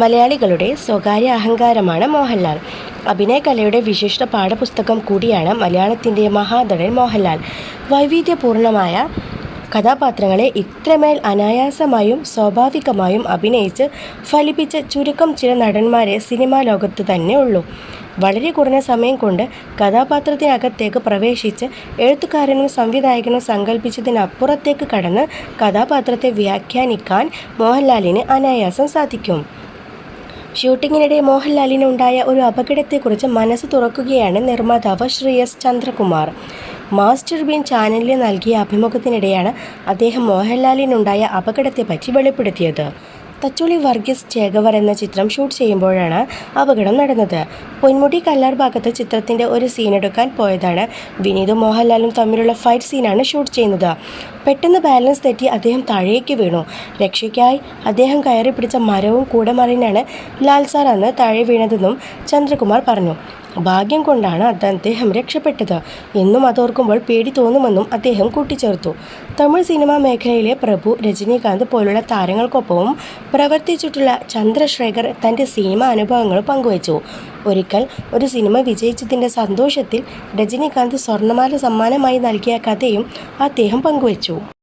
മലയാളികളുടെ സ്വകാര്യ അഹങ്കാരമാണ് മോഹൻലാൽ. അഭിനയകലയുടെ വിശിഷ്ട പാഠപുസ്തകം കൂടിയാണ് മലയാളത്തിന്റെ മഹാനടൻ മോഹൻലാൽ. വൈവിധ്യപൂർണമായ കഥാപാത്രങ്ങളെ ഇത്രമേൽ അനായാസമായും സ്വാഭാവികമായും അഭിനയിച്ച് ഫലിപ്പിച്ച ചുരുക്കം ചില നടന്മാരെ സിനിമാ ലോകത്ത് തന്നെ ഉള്ളൂ. വളരെ കുറഞ്ഞ സമയം കൊണ്ട് കഥാപാത്രത്തിനകത്തേക്ക് പ്രവേശിച്ച് എഴുത്തുകാരനും സംവിധായകനും സങ്കല്പിച്ചതിനപ്പുറത്തേക്ക് കടന്ന് കഥാപാത്രത്തെ വ്യാഖ്യാനിക്കാൻ മോഹൻലാലിന് അനായാസം സാധിക്കും. ഷൂട്ടിങ്ങിനിടെ മോഹൻലാലിന് ഉണ്ടായ ഒരു അപകടത്തെക്കുറിച്ച് മനസ്സ് തുറക്കുകയാണ് നിർമ്മാതാവ് Shri S Chandrakumar. Master Bean ചാനലിന് നൽകിയ അഭിമുഖത്തിനിടെയാണ് അദ്ദേഹം മോഹൻലാലിനുണ്ടായ അപകടത്തെപ്പറ്റി വെളിപ്പെടുത്തിയത്. തച്ചോളി വർഗീസ് ചേകവർ എന്ന ചിത്രം ഷൂട്ട് ചെയ്യുമ്പോഴാണ് അപകടം നടന്നത്. പൊന്മുടി കല്ലാർ ഭാഗത്ത് ചിത്രത്തിന്റെ ഒരു സീൻ എടുക്കാൻ പോയതാണ്. വിനീതും മോഹൻലാലും തമ്മിലുള്ള ഫൈറ്റ് സീനാണ് ഷൂട്ട് ചെയ്യുന്നത്. പെട്ടെന്ന് ബാലൻസ് തെറ്റി അദ്ദേഹം താഴേക്ക് വീണു. രക്ഷയ്ക്കായി അദ്ദേഹം കയറി പിടിച്ച മരവും കൂടെ മറിഞ്ഞാണ് ലാൽ സാർ അന്ന് താഴെ വീണതെന്നും ചന്ദ്രകുമാർ പറഞ്ഞു. ഭാഗ്യം കൊണ്ടാണ് അദ്ദേഹം രക്ഷപ്പെട്ടത്. എന്നും അതോർക്കുമ്പോൾ പേടി തോന്നുമെന്നും അദ്ദേഹം കൂട്ടിച്ചേർത്തു. തമിഴ് സിനിമാ മേഖലയിലെ പ്രഭു രജനീകാന്ത് പോലുള്ള താരങ്ങൾക്കൊപ്പവും പ്രവർത്തിച്ചിട്ടുള്ള ചന്ദ്രശേഖർ തന്റെ സിനിമ അനുഭവങ്ങൾ പങ്കുവച്ചു. ഒരിക്കൽ ഒരു സിനിമ വിജയിച്ചതിന്റെ സന്തോഷത്തിൽ രജനീകാന്ത് സ്വർണമാല സമ്മാനമായി നൽകിയ കഥയും അദ്ദേഹം പങ്കുവച്ചു.